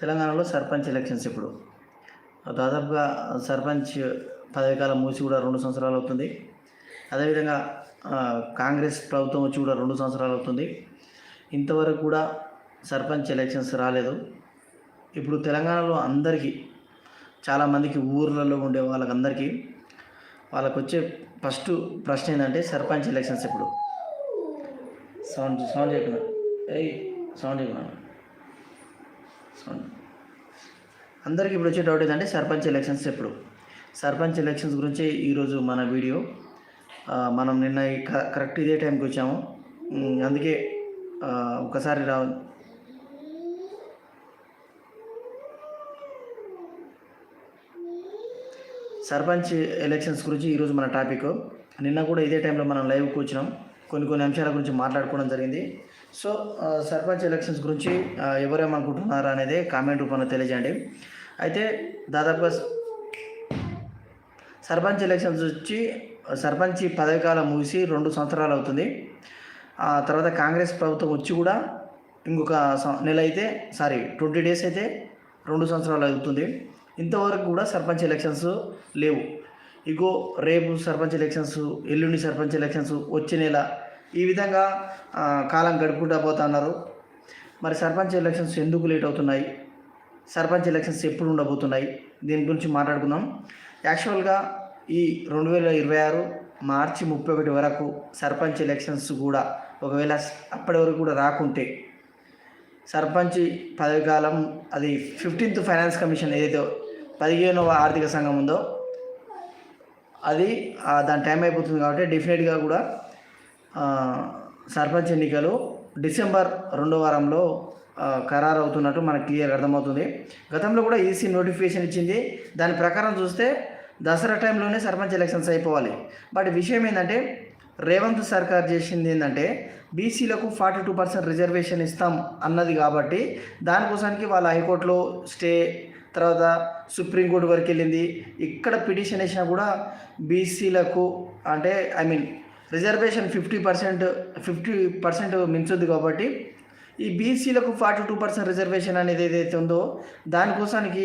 తెలంగాణలో సర్పంచ్ ఎలక్షన్స్ ఇప్పుడు. దాదాపుగా సర్పంచ్ పదవి కాలం మూసి కూడా రెండు సంవత్సరాలు అవుతుంది. అదేవిధంగా కాంగ్రెస్ ప్రభుత్వం వచ్చి కూడా రెండు సంవత్సరాలు అవుతుంది. ఇంతవరకు కూడా సర్పంచ్ ఎలక్షన్స్ రాలేదు. ఇప్పుడు తెలంగాణలో అందరికీ చాలామందికి ఊర్లలో ఉండే వాళ్ళకందరికీ వాళ్ళకు వచ్చే ఫస్ట్ ప్రశ్న ఏంటంటే సర్పంచ్ ఎలక్షన్స్ ఇప్పుడు. సౌండ్ సౌండ్ చెప్పిన ఏయ్ సౌండ్ చెప్పిన అందరికీ ఇప్పుడు వచ్చే డౌట్ ఏంటంటే సర్పంచ్ ఎలక్షన్స్ ఎప్పుడు? సర్పంచ్ ఎలక్షన్స్ గురించి ఈరోజు మన వీడియో మనం నిన్న కరెక్ట్ ఇదే టైంకి వచ్చాము. అందుకే ఒకసారి రా సర్పంచ్ ఎలక్షన్స్ గురించి ఈరోజు మన టాపిక్ నిన్న కూడా ఇదే టైంలో మనం లైవ్కి వచ్చినాం. కొన్ని కొన్ని అంశాల గురించి మాట్లాడుకోవడం జరిగింది. సో సర్పంచ్ ఎలక్షన్స్ గురించి ఎవరేమనుకుంటున్నారు అనేది కామెంట్ రూపంలో తెలియజేయండి. అయితే దాదాపుగా సర్పంచ్ ఎలక్షన్స్ వచ్చి సర్పంచ్ పదవి కాలం ముగిసి రెండు సంవత్సరాలు అవుతుంది. ఆ తర్వాత కాంగ్రెస్ ప్రభుత్వం వచ్చి కూడా ఇంకొక నెల అయితే సారీ ట్వంటీ డేస్ అయితే రెండు సంవత్సరాలు అవుతుంది. ఇంతవరకు కూడా సర్పంచ్ ఎలక్షన్స్ లేవు. ఇగో రేపు సర్పంచ్ ఎలక్షన్స్ ఎల్లుండి సర్పంచ్ ఎలక్షన్స్ వచ్చే నెల ఈ విధంగా కాలం గడుపుకుంటూ పోతున్నారు మరి సర్పంచ్ ఎలక్షన్స్ ఎందుకు లేట్ అవుతున్నాయి? సర్పంచ్ ఎలక్షన్స్ ఎప్పుడు ఉండబోతున్నాయి? దీని గురించి మాట్లాడుకుందాం. యాక్చువల్గా ఈ రెండు వేల ఇరవై ఆరు మార్చి ముప్పై ఒకటి వరకు సర్పంచ్ ఎలక్షన్స్ కూడా ఒకవేళ అప్పటి వరకు కూడా రాకుంటే సర్పంచ్ పదవి కాలం అది ఫిఫ్టీన్త్ ఫైనాన్స్ కమిషన్ ఏదైతే పదిహేనవ ఆర్థిక సంఘం ఉందో అది దాని టైం అయిపోతుంది కాబట్టి డెఫినెట్గా కూడా సర్పంచ్ ఎన్నికలు డిసెంబర్ రెండో వారంలో ఖరారు అవుతున్నట్టు మనకు క్లియర్ అర్థమవుతుంది. గతంలో కూడా ఈసీ నోటిఫికేషన్ ఇచ్చింది. దాని ప్రకారం చూస్తే దసరా టైంలోనే సర్పంచ్ ఎలక్షన్స్ అయిపోవాలి. బట్ విషయం ఏంటంటే రేవంత్ సర్కార్ చేసింది ఏంటంటే బీసీలకు ఫార్టీ టూ పర్సెంట్ రిజర్వేషన్ ఇస్తాం అన్నది కాబట్టి దానికోసానికి వాళ్ళ హైకోర్టులో స్టే తర్వాత సుప్రీంకోర్టు వరకు వెళ్ళింది ఇక్కడ పిటిషన్ వేసినా కూడా బీసీలకు అంటే I mean reservation fifty percent fifty percent మించొద్దు కాబట్టి ఈ బీసీలకు ఫార్టీ టూ పర్సెంట్ రిజర్వేషన్ అనేది ఏదైతే ఉందో దానికోసానికి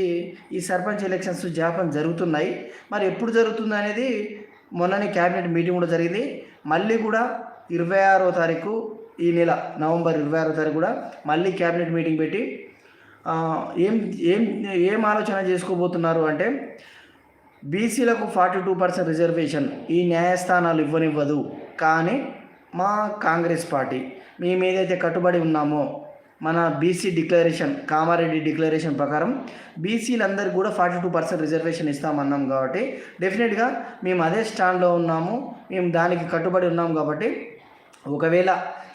ఈ సర్పంచ్ ఎలక్షన్స్ జాపం జరుగుతున్నాయి. మరి ఎప్పుడు జరుగుతుంది అనేది మొన్ననే క్యాబినెట్ మీటింగ్ కూడా జరిగింది. మళ్ళీ కూడా ఇరవై ఆరో తారీఖు ఈ నెల నవంబర్ ఇరవై ఆరో తారీఖు కూడా మళ్ళీ క్యాబినెట్ మీటింగ్ పెట్టి ఏం ఏం ఏం ఆలోచన చేసుకోబోతున్నారు అంటే బీసీలకు ఫార్టీ టూ పర్సెంట్ రిజర్వేషన్ ఈ న్యాయస్థానాలు ఇవ్వనివ్వదు. కానీ మా కాంగ్రెస్ పార్టీ మేము ఏదైతే కట్టుబడి ఉన్నామో మన బీసీ డిక్లరేషన్ కామారెడ్డి డిక్లరేషన్ ప్రకారం బీసీలందరికీ కూడా ఫార్టీ టూ పర్సెంట్ రిజర్వేషన్ ఇస్తామన్నాం కాబట్టి డెఫినెట్గా మేము అదే స్టాండ్లో ఉన్నాము మేము దానికి కట్టుబడి ఉన్నాం కాబట్టి ఒకవేళ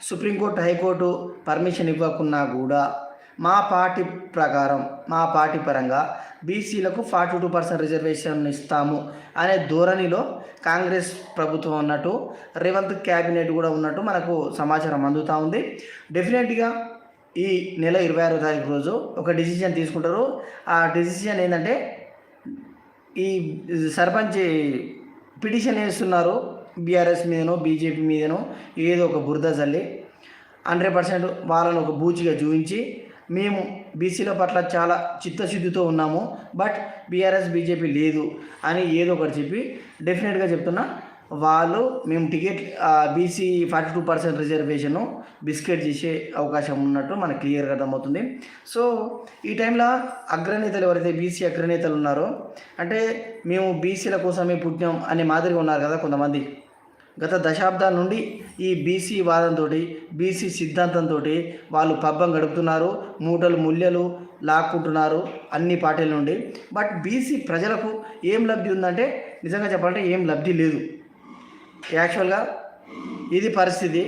సుప్రీంకోర్టు హైకోర్టు పర్మిషన్ ఇవ్వకున్నా కూడా మా పార్టీ ప్రకారం మా పార్టీ పరంగా బీసీలకు ఫార్టీ టూ పర్సెంట్ రిజర్వేషన్ ఇస్తాము అనే ధోరణిలో కాంగ్రెస్ ప్రభుత్వం ఉన్నట్టు రేవంత్ క్యాబినెట్ కూడా ఉన్నట్టు మనకు సమాచారం అందుతూ ఉంది. డెఫినెట్గా ఈ నెల ఇరవై ఆరో తారీఖు రోజు ఒక డిసిజన్ తీసుకుంటారు. ఆ డిసిజన్ ఏంటంటే ఈ సర్పంచ్ పిటిషన్ వేస్తున్నారు. బీఆర్ఎస్ మీదనో బీజేపీ మీదనో ఏదో ఒక బురద చల్లి హండ్రెడ్ పర్సెంట్ వాళ్ళను ఒక బూచిగా చూపించి మేము బీసీల పట్ల చాలా చిత్తశుద్ధితో ఉన్నాము బట్ బీఆర్ఎస్ బీజేపీ లేదు అని ఏదో ఒకటి చెప్పి డెఫినెట్గా చెప్తున్నా వాళ్ళు మేము ticket BC forty two percent reservation biscuit చేసే అవకాశం ఉన్నట్టు మనకు క్లియర్గా అర్థమవుతుంది. సో ఈ టైంలో అగ్రనేతలు ఎవరైతే బీసీ అగ్రనేతలు ఉన్నారో అంటే మేము బీసీల కోసమే పుట్టినాం అనే మాదిరిగా ఉన్నారు కదా కొంతమంది. గత దశాబ్దాల నుండి ఈ బీసీ వాదంతో బీసీ సిద్ధాంతంతో వాళ్ళు పబ్బం గడుపుతున్నారు మూటలు ముల్యలు లాక్కుంటున్నారు అన్ని పార్టీల నుండి. బట్ బీసీ ప్రజలకు ఏం లబ్ధి ఉందంటే నిజంగా చెప్పాలంటే ఏం లబ్ధి లేదు. యాక్చువల్గా ఇది పరిస్థితి.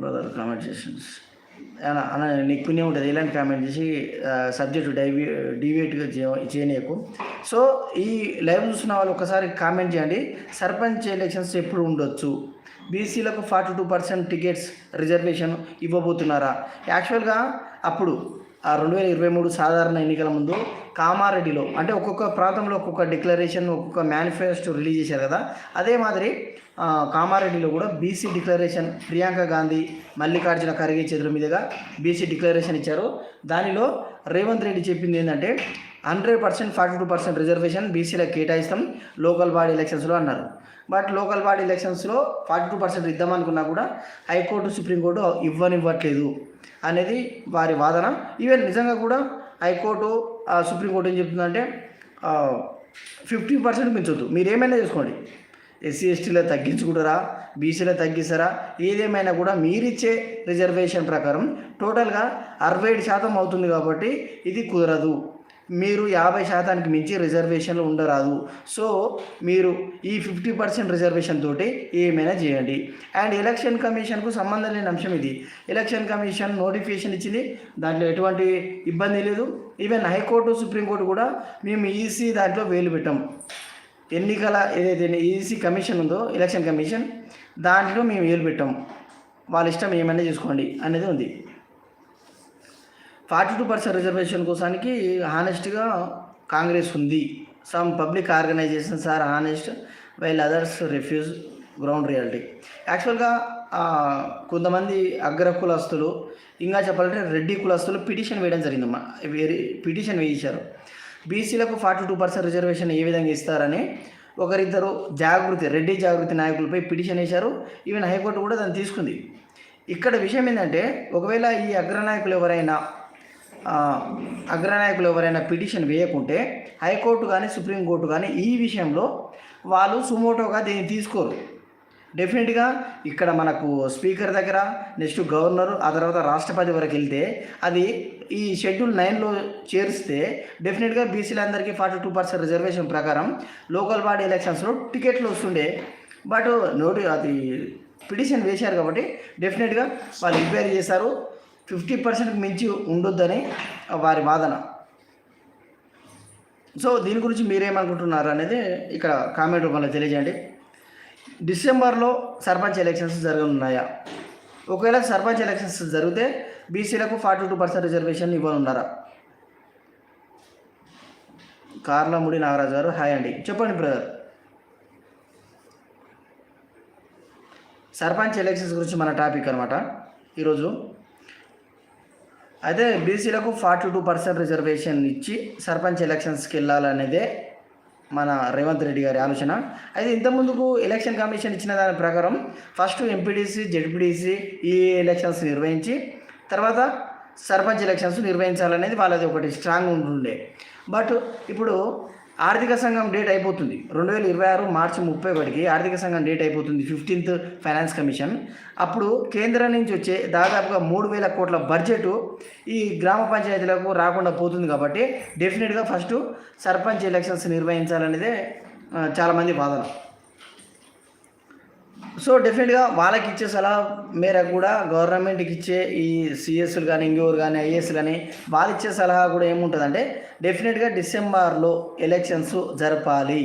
బ్రదర్ కామెంట్ చేసి అన్న నీకు పుణ్యం ఉంటుంది. ఇలాంటి కామెంట్ చేసి సబ్జెక్టు డైవి డివేట్గా చేయనీయకు. సో ఈ లైవ్ చూసిన వాళ్ళు ఒకసారి కామెంట్ చేయండి. సర్పంచ్ ఎలక్షన్స్ ఎప్పుడు ఉండొచ్చు? బీసీలకు forty two percent tickets reservation ఇవ్వబోతున్నారా? యాక్చువల్గా అప్పుడు ఆ రెండు వేల ఇరవై మూడు సాధారణ ఎన్నికల ముందు కామారెడ్డిలో అంటే ఒక్కొక్క ప్రాంతంలో ఒక్కొక్క డిక్లరేషన్ ఒక్కొక్క మేనిఫెస్టో రిలీజ్ చేశారు కదా? అదే మాదిరి కామారెడ్డిలో కూడా బీసీ డిక్లరేషన్ ప్రియాంక గాంధీ మల్లికార్జున ఖర్గే చేతుల మీదుగా బీసీ డిక్లరేషన్ ఇచ్చారు. దానిలో రేవంత్ రెడ్డి చెప్పింది ఏంటంటే hundred percent forty two percent reservation బీసీలకు కేటాయిస్తాం లోకల్ బాడీ ఎలక్షన్స్లో అన్నారు. బట్ లోకల్ బాడీ ఎలక్షన్స్లో ఫార్టీ టూ పర్సెంట్ ఇద్దామనుకున్నా కూడా హైకోర్టు సుప్రీంకోర్టు ఇవ్వనివ్వట్లేదు అనేది వారి వాదన. ఈవెన్ నిజంగా కూడా హైకోర్టు సుప్రీంకోర్టు ఏం చెప్తుందంటే ఫిఫ్టీ పర్సెంట్ పెంచొద్దు మీరు ఏమైనా చేసుకోండి. ఎస్సీ ఎస్టీలో తగ్గించుకుంటారా? బీసీలో తగ్గిస్తారా? ఏదేమైనా కూడా మీరిచ్చే రిజర్వేషన్ ప్రకారం టోటల్గా అరవై ఏడు శాతం అవుతుంది కాబట్టి ఇది కుదరదు. మీరు యాభై శాతానికి మించి రిజర్వేషన్లు ఉండరాదు. సో మీరు ఈ ఫిఫ్టీ పర్సెంట్ రిజర్వేషన్ తోటి ఏమైనా చేయండి. అండ్ ఎలక్షన్ కమిషన్కు సంబంధం లేని అంశం ఇది. ఎలక్షన్ కమిషన్ నోటిఫికేషన్ ఇచ్చింది. దాంట్లో ఎటువంటి ఇబ్బంది లేదు. ఈవెన్ హైకోర్టు సుప్రీంకోర్టు కూడా మేము ఈసీ దాంట్లో వేలు పెట్టాం. ఎన్నికల ఏదైతే ఈసీ కమిషన్ ఉందో ఎలక్షన్ కమిషన్ దాంట్లో మేము వేలు పెట్టాం. వాళ్ళ ఇష్టం ఏమైనా చేసుకోండి అనేది ఉంది. ఫార్టీ టూ పర్సెంట్ రిజర్వేషన్ కోసానికి హానెస్ట్గా కాంగ్రెస్ ఉంది. Some public organisations are honest while others refuse ground reality యాక్చువల్గా కొంతమంది అగ్ర కులస్తులు ఇంకా చెప్పాలంటే రెడ్డి కులస్తులు పిటిషన్ వేయడం జరిగిందమ్మా. వేరే పిటిషన్ వేయించారు. బీసీలకు ఫార్టీ టూ పర్సెంట్ రిజర్వేషన్ ఏ విధంగా ఇస్తారని ఒకరిద్దరు జాగృతి రెడ్డి జాగృతి నాయకులపై పిటిషన్ వేశారు. ఈవెన్ హైకోర్టు కూడా దాన్ని తీసుకుంది. ఇక్కడ విషయం ఏంటంటే ఒకవేళ ఈ అగ్రనాయకులు ఎవరైనా అగ్రనాయకులు ఎవరైనా పిటిషన్ వేయకుంటే హైకోర్టు కానీ సుప్రీంకోర్టు కానీ ఈ విషయంలో వాళ్ళు సుమోటోగా దీన్ని తీసుకోరు. డెఫినెట్గా ఇక్కడ మనకు స్పీకర్ దగ్గర నెక్స్ట్ గవర్నర్ ఆ తర్వాత రాష్ట్రపతి వరకు వెళ్తే అది ఈ షెడ్యూల్ నైన్లో చేరిస్తే డెఫినెట్గా బీసీలందరికీ ఫార్టీ టూ పర్సెంట్ రిజర్వేషన్ ప్రకారం లోకల్ బాడీ ఎలక్షన్స్లో టికెట్లు వస్తుండే. బట్ నోటి అది పిటిషన్ వేశారు కాబట్టి డెఫినెట్గా వాళ్ళు ఎంక్వైరీ చేశారు. ఫిఫ్టీ పర్సెంట్కి మించి ఉండొద్దని వారి వాదన. సో దీని గురించి మీరేమనుకుంటున్నారు అనేది ఇక్కడ కామెంట్ రూపంలో తెలియజేయండి. డిసెంబర్లో సర్పంచ్ ఎలక్షన్స్ జరగనున్నాయా? ఒకవేళ సర్పంచ్ ఎలక్షన్స్ జరిగితే బీసీలకు ఫార్టీ టూ పర్సెంట్ రిజర్వేషన్ ఇవ్వనున్నారా? కార్లముడి నాగరాజు గారు హాయ్ అండి. చెప్పండి బ్రదర్. సర్పంచ్ ఎలక్షన్స్ గురించి మన టాపిక్ అనమాట ఈరోజు. అయితే బీసీలకు ఫార్టీ టూ పర్సెంట్ రిజర్వేషన్ ఇచ్చి సర్పంచ్ ఎలక్షన్స్కి వెళ్ళాలనేదే మన రేవంత్ రెడ్డి గారి ఆలోచన. అయితే ఇంతకుముందుకు ఎలక్షన్ కమిషన్ ఇచ్చిన దాని ప్రకారం ఫస్ట్ ఎంపీడీసీ జెడ్పీడీసీ ఈ ఎలక్షన్స్ నిర్వహించి తర్వాత సర్పంచ్ ఎలక్షన్స్ నిర్వహించాలనేది వాళ్ళది ఒకటి స్ట్రాంగ్ ఉంటుండే బట్ ఇప్పుడు ఆర్థిక సంఘం డేట్ అయిపోతుంది. రెండు వేల ఇరవై ఆరు మార్చి ముప్పై ఒకటికి ఆర్థిక సంఘం డేట్ అయిపోతుంది ఫిఫ్టీన్త్ ఫైనాన్స్ కమిషన్. అప్పుడు కేంద్రం నుంచి వచ్చే దాదాపుగా మూడు వేల కోట్ల బడ్జెట్ ఈ గ్రామ పంచాయతీలకు రాకుండా పోతుంది కాబట్టి డెఫినెట్గా ఫస్ట్ సర్పంచ్ ఎలక్షన్స్ నిర్వహించాలనేదే చాలామంది వాదన. సో డెఫినెట్గా వాళ్ళకి ఇచ్చే సలహా మేరకు కూడా గవర్నమెంట్కి ఇచ్చే ఈ సిఎస్లు కానీ ఇంకోరు కానీ ఐఏఎస్ కానీ వాళ్ళు ఇచ్చే సలహా కూడా ఏముంటుందంటే డెఫినెట్గా డిసెంబర్లో ఎలక్షన్స్ జరపాలి.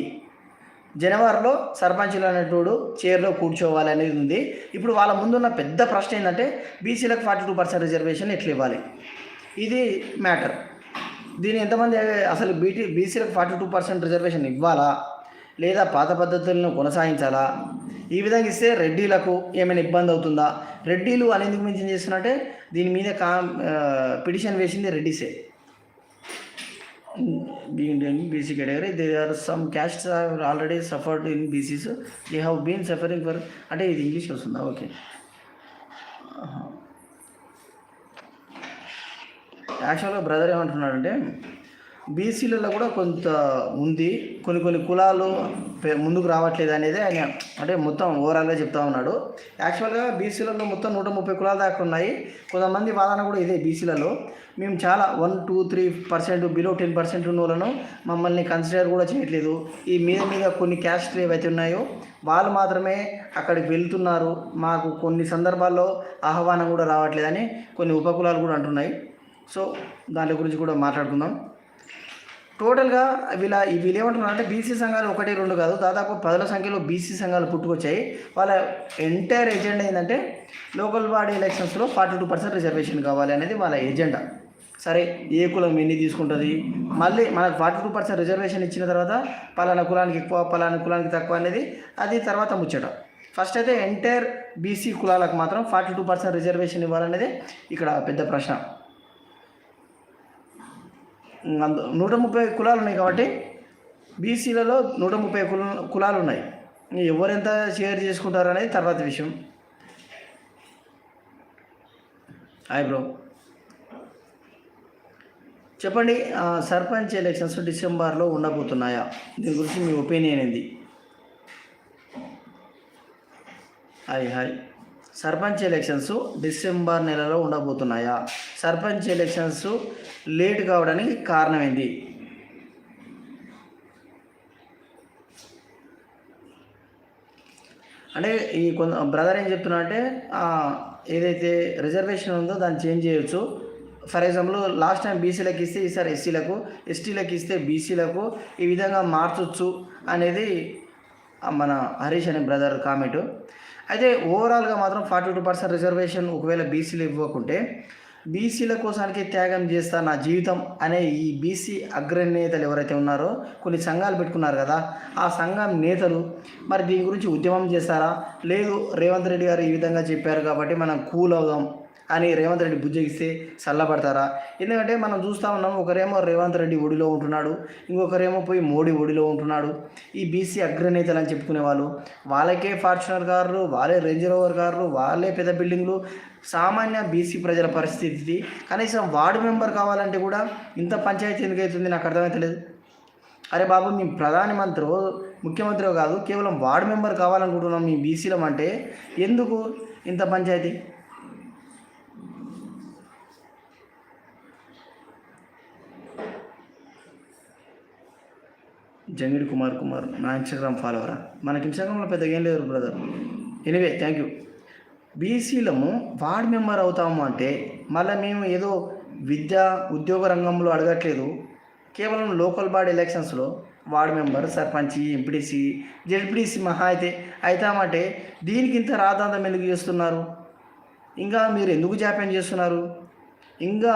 జనవరిలో సర్పంచులు అనేటోడు చైర్లో కూర్చోవాలి అనేది ఉంది. ఇప్పుడు వాళ్ళ ముందున్న పెద్ద ప్రశ్న ఏంటంటే బీసీలకు ఫార్టీ టూ పర్సెంట్ రిజర్వేషన్ ఎట్లా ఇవ్వాలి? ఇది మ్యాటర్ దీని ఎంతమంది అసలు బీటీ బీసీలకు ఫార్టీ టూ పర్సెంట్ రిజర్వేషన్ ఇవ్వాలా? లేదా పాత పద్ధతులను కొనసాగించాలా? ఈ విధంగా ఇస్తే రెడ్డీలకు ఏమైనా ఇబ్బంది అవుతుందా? రెడ్డీలు అనేందుకు మించి ఏం చేస్తున్నట్టే దీని మీద కా పిటిషన్ వేసింది రెడ్డిసే BC category. They are some caste already suffered in BCs they have been suffering for అంటే ఇది ఇంగ్లీష్ వస్తుందా? ఓకే. యాక్చువల్గా బ్రదర్ ఏమంటున్నాడంటే బీసీలలో కూడా కొంత ఉంది. కొన్ని కొన్ని కులాలు ముందుకు రావట్లేదు అనేది ఆయన అంటే మొత్తం ఓవరాల్గా చెప్తా ఉన్నాడు. యాక్చువల్గా బీసీలలో మొత్తం నూట ముప్పై కులాల దాకా ఉన్నాయి. కొంతమంది వాదన కూడా ఇదే బీసీలలో మేము చాలా one two three percent below ten percent ఉన్న వాళ్ళను మమ్మల్ని కన్సిడర్ కూడా చేయట్లేదు. ఈ మీద మీద కొన్ని క్యాస్ట్లు ఏవైతే ఉన్నాయో వాళ్ళు మాత్రమే అక్కడికి వెళ్తున్నారు. మాకు కొన్ని సందర్భాల్లో ఆహ్వానం కూడా రావట్లేదని కొన్ని ఉపకులాలు కూడా అంటున్నాయి. సో దాని గురించి కూడా మాట్లాడుకుందాం. టోటల్గా వీళ్ళ వీళ్ళు ఏమంటున్నారు అంటే బీసీ సంఘాలు ఒకటి రెండు కాదు. దాదాపు పదుల సంఖ్యలో బీసీ సంఘాలు పుట్టుకొచ్చాయి. వాళ్ళ ఎంటైర్ ఎజెండా ఏంటంటే లోకల్ బాడీ ఎలక్షన్స్లో ఫార్టీ టూ పర్సెంట్ రిజర్వేషన్ కావాలి అనేది వాళ్ళ ఎజెండా సరే ఏ కులం ఎన్ని తీసుకుంటుంది? మళ్ళీ మనకు ఫార్టీ టూ పర్సెంట్ రిజర్వేషన్ ఇచ్చిన తర్వాత పలానా కులానికి ఎక్కువ పలానా కులానికి తక్కువ అనేది అది తర్వాత ముచ్చట. ఫస్ట్ అయితే ఎంటైర్ బీసీ కులాలకు మాత్రం ఫార్టీ టూ పర్సెంట్ రిజర్వేషన్ ఇవ్వాలనేది ఇక్కడ పెద్ద ప్రశ్న. నూట ముప్పై కులాలు ఉన్నాయి కాబట్టి బీసీలలో నూట ముప్పై కుల కులాలు ఉన్నాయి. ఎవరెంత షేర్ చేసుకుంటారు అనేది తర్వాత విషయం. హాయ్ బ్రో చెప్పండి సర్పంచ్ ఎలక్షన్స్ డిసెంబర్లో ఉండబోతున్నాయా? దీని గురించి మీ ఒపీనియన్ ఏంది? Hi hi sarpanch elections December నెలలో ఉండబోతున్నాయా? సర్పంచ్ ఎలక్షన్స్ లేట్ కావడానికి కారణం ఏంది అంటే ఈ కొంత బ్రదర్ ఏం చెప్తున్నా అంటే ఏదైతే రిజర్వేషన్ ఉందో దాన్ని చేంజ్ చేయొచ్చు. ఫర్ ఎగ్జాంపుల్ లాస్ట్ టైం బీసీలకు ఇస్తే ఈసారి ఎస్సీలకు ఎస్టీలకు ఇస్తే బీసీలకు ఈ విధంగా మార్చొచ్చు అనేది మన హరీష్ అనే బ్రదర్ కామెంట్. అయితే ఓవరాల్గా మాత్రం ఫార్టీ టూ పర్సెంట్ రిజర్వేషన్ ఒకవేళ బీసీలు ఇవ్వకుంటే బీసీల కోసానికి త్యాగం చేస్తా నా జీవితం అనే ఈ బీసీ అగ్రనేతలు ఎవరైతే ఉన్నారో కొన్ని సంఘాలు పెట్టుకున్నారు కదా ఆ సంఘం నేతలు మరి దీని గురించి ఉద్యమం చేస్తారా? లేదు రేవంత్ రెడ్డి గారు ఈ విధంగా చెప్పారు కాబట్టి మనం కూల్ అవుదాం అని రేవంత్ రెడ్డి బుజ్జగిస్తే చల్లబడతారా? ఎందుకంటే మనం చూస్తూ ఉన్నాం ఒకరేమో రేవంత్ రెడ్డి ఒడిలో ఉంటున్నాడు ఇంకొకరేమో పోయి మోడీ ఒడిలో ఉంటున్నాడు. ఈ బీసీ అగ్రనేతలు అని చెప్పుకునే వాళ్ళు వాళ్ళకే ఫార్చునర్ కార్లు వాళ్ళే రేంజ్ రోవర్ కార్లు వాళ్ళే పెద్ద బిల్డింగ్లు సామాన్య బీసీ ప్రజల పరిస్థితి. కనీసం వార్డు మెంబర్ కావాలంటే కూడా ఇంత పంచాయతీ ఎందుకు అవుతుంది నాకు అర్థమైతలేదు అరే బాబు మేము ప్రధానమంత్రి ముఖ్యమంత్రి కాదు కేవలం వార్డు మెంబర్ కావాలనుకుంటున్నాం మీ బీసీలం అంటే ఎందుకు ఇంత పంచాయతీ? జంగిడి కుమార్ కుమార్ నా ఇన్స్టాగ్రామ్ ఫాలోవరా మనకి ఇన్స్టాగ్రామ్లో పెద్దగా ఏం లేదు బ్రదర్ ఎనివే థ్యాంక్ యూ బీసీలము వార్డ్ మెంబర్ అవుతాము అంటే మళ్ళీ మేము ఏదో విద్య ఉద్యోగ రంగంలో అడగట్లేదు. కేవలం లోకల్ బాడీ ఎలక్షన్స్లో ward member sarpanch MPTC ZPTC మహా అయితే అవుతామంటే దీనికి ఇంత రాద్ధాంతం ఎందుకు చేస్తున్నారు? ఇంకా మీరు ఎందుకు జాప్యం చేస్తున్నారు? ఇంకా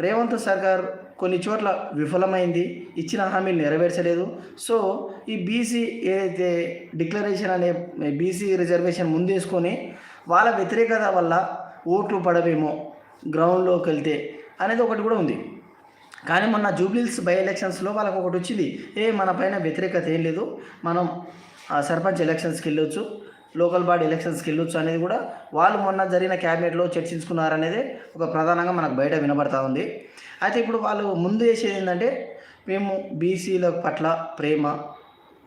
రేవంత్ సర్కార్ కొన్ని చోట్ల విఫలమైంది ఇచ్చిన హామీలు నెరవేర్చలేదు. సో ఈ బీసీ ఏదైతే డిక్లరేషన్ అనే బీసీ రిజర్వేషన్ ముందేసుకొని వాళ్ళ వ్యతిరేకత వల్ల ఓట్లు పడవేమో గ్రౌండ్లోకి వెళ్తే అనేది ఒకటి కూడా ఉంది. కానీ మొన్న జూబ్లీస్ బై ఎలక్షన్స్లో వాళ్ళకు ఒకటి వచ్చింది. ఏ మన పైన వ్యతిరేకత ఏం లేదు. మనం ఆ, సర్పంచ్ ఎలక్షన్స్కి వెళ్ళొచ్చు. లోకల్ బాడీ ఎలక్షన్స్కి వెళ్ళొచ్చు అనేది కూడా వాళ్ళు మొన్న జరిగిన క్యాబినెట్లో చర్చించుకున్నారనేది ఒక ప్రధానంగా మనకు బయట వినబడతా ఉంది. అయితే ఇప్పుడు వాళ్ళు ముందు చేసేది ఏంటంటే మేము బీసీల పట్ల ప్రేమ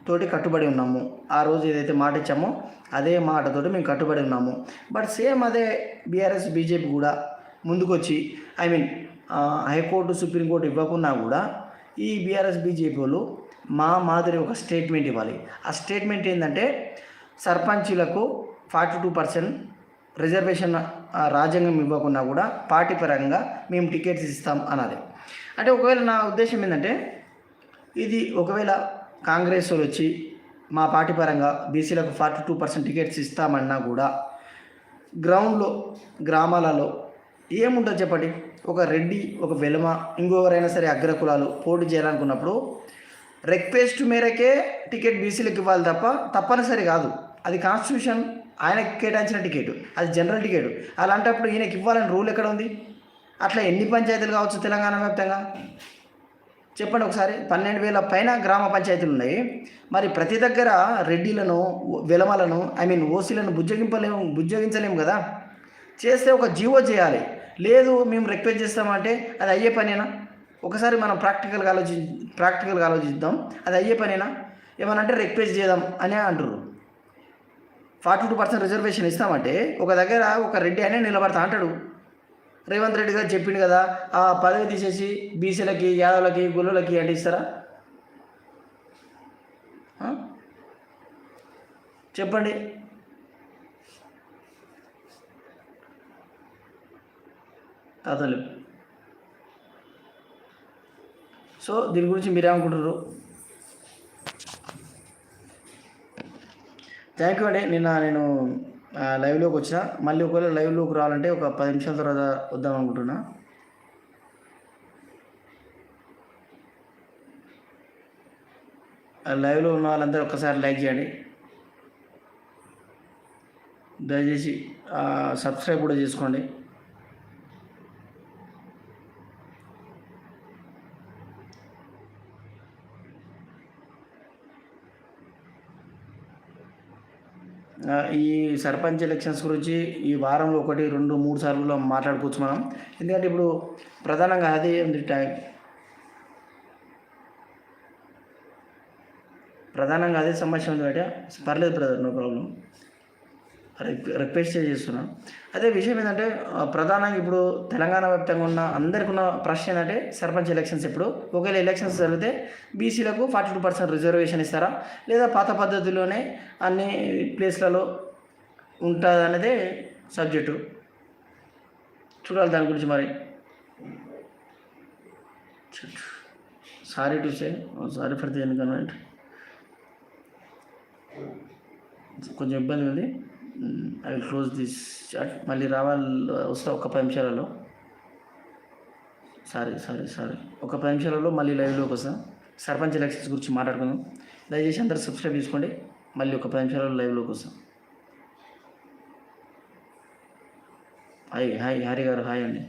తోటి కట్టుబడి ఉన్నాము. ఆ రోజు ఏదైతే మాట ఇచ్చామో అదే మాటతోటి మేము కట్టుబడి ఉన్నాము. బట్ సేమ్ అదే బీఆర్ఎస్ బీజేపీ కూడా ముందుకొచ్చి I mean high court supreme court ఇవ్వకున్నా కూడా ఈ బీఆర్ఎస్ బీజేపీ వాళ్ళు మా మాదిరి ఒక స్టేట్మెంట్ ఇవ్వాలి. ఆ స్టేట్మెంట్ ఏంటంటే సర్పంచులకు ఫార్టీ టూ పర్సెంట్ రిజర్వేషన్ రాజ్యాంగం ఇవ్వకుండా కూడా పార్టీ పరంగా మేము టికెట్స్ ఇస్తాం అన్నది. అంటే ఒకవేళ నా ఉద్దేశం ఏంటంటే ఇది ఒకవేళ కాంగ్రెస్ వాళ్ళు వచ్చి మా పార్టీ పరంగా బీసీలకు ఫార్టీ టూ పర్సెంట్ టికెట్స్ ఇస్తామన్నా కూడా గ్రౌండ్లో గ్రామాలలో ఏముంటుంది చెప్పండి? ఒక రెడ్డి ఒక వెలమ ఇంకొకరైనా సరే అగ్రకులాలు పోటీ చేయాలనుకున్నప్పుడు రిక్వెస్ట్ మేరకే టికెట్ బీసీలకు ఇవ్వాలి తప్ప తప్పనిసరి కాదు. అది కాన్స్టిట్యూషన్ ఆయనకి కేటాయించిన టికెట్ అది జనరల్ టికెట్. అలాంటప్పుడు ఈయనకి ఇవ్వాలని రూల్ ఎక్కడ ఉంది? అట్లా ఎన్ని పంచాయతీలు కావచ్చు తెలంగాణ వ్యాప్తంగా? చెప్పండి ఒకసారి. పన్నెండు వేల పైన గ్రామ పంచాయతీలు ఉన్నాయి. మరి ప్రతి దగ్గర రెడ్డిలను వెలమలను ఐ మీన్ ఓసీలను బుజ్జగింపలేము బుజ్జగించలేము కదా? చేస్తే ఒక జీవో చేయాలి. లేదు మేము రిక్వెస్ట్ చేస్తామంటే అది అయ్యే పనేనా? ఒకసారి మనం ప్రాక్టికల్గా ఆలోచి ప్రాక్టికల్గా ఆలోచిద్దాం. అది అయ్యే పనేనా? ఏమనంటే రిక్వెస్ట్ చేద్దాం అనే అంటారు ఫార్టీ టూ పర్సెంట్ రిజర్వేషన్ ఇస్తామంటే ఒక దగ్గర ఒక రెడ్డి అనే నిలబడతా అంటాడు. రేవంత్ రెడ్డి గారు చెప్పిండు కదా ఆ పదవి తీసేసి బీసీలకి యాదవులకి గుళ్ళలకి అంటే ఇస్తారా? చెప్పండి. తాతలు. సో దీని గురించి మీరేమనుకుంటున్నారు? థ్యాంక్ యూ అండి. నిన్న నేను లైవ్లోకి వచ్చిన. మళ్ళీ ఒకవేళ లైవ్లోకి రావాలంటే ఒక పది నిమిషాల తర్వాత వద్దాం అనుకుంటున్నా. లైవ్లో ఉన్న వాళ్ళందరూ ఒక్కసారి లైక్ చేయండి. దయచేసి సబ్స్క్రైబ్ కూడా చేసుకోండి. ఈ సర్పంచ్ ఎలక్షన్స్ గురించి ఈ వారంలో ఒకటి రెండు మూడు సార్లు మాట్లాడుకోవచ్చు మనం. ఎందుకంటే ఇప్పుడు ప్రధానంగా అదే ఉంది టైం ప్రధానంగా అదే సమస్య ఉంది కాబట్టి పర్లేదు బ్రదర్ నో ప్రాబ్లం రిక్వెస్ట్ చేస్తున్నాను అదే విషయం ఏంటంటే ప్రధానంగా ఇప్పుడు తెలంగాణ వ్యాప్తంగా ఉన్న అందరికి ఉన్న ప్రశ్న ఏంటంటే సర్పంచ్ ఎలక్షన్స్ ఇప్పుడు ఒకవేళ ఎలక్షన్స్ జరిగితే బీసీలకు ఫార్టీ టూ పర్సెంట్ రిజర్వేషన్ ఇస్తారా? లేదా పాత పద్ధతిలోనే అన్ని ప్లేస్లలో ఉంటుంది అనేది సబ్జెక్టు చూడాలి దాని గురించి మరి. Sorry to say sorry for the inconvenience కొంచెం ఇబ్బంది ఉంది. I will close this chat మళ్ళీ రావాలి uh, వస్తా ఒక పది నిమిషాలలో. సారీ సారీ సారీ ఒక పది నిమిషాలలో మళ్ళీ లైవ్లోకి వస్తా. సర్పంచ్ ఎలక్షన్స్ గురించి మాట్లాడుకుందాం. దయచేసి అందరూ సబ్స్క్రైబ్ చేసుకోండి. మళ్ళీ ఒక పది నిమిషాలలో లైవ్లోకి వస్తాం. హాయ్ హాయ్ హరి గారు హాయ్ అండి.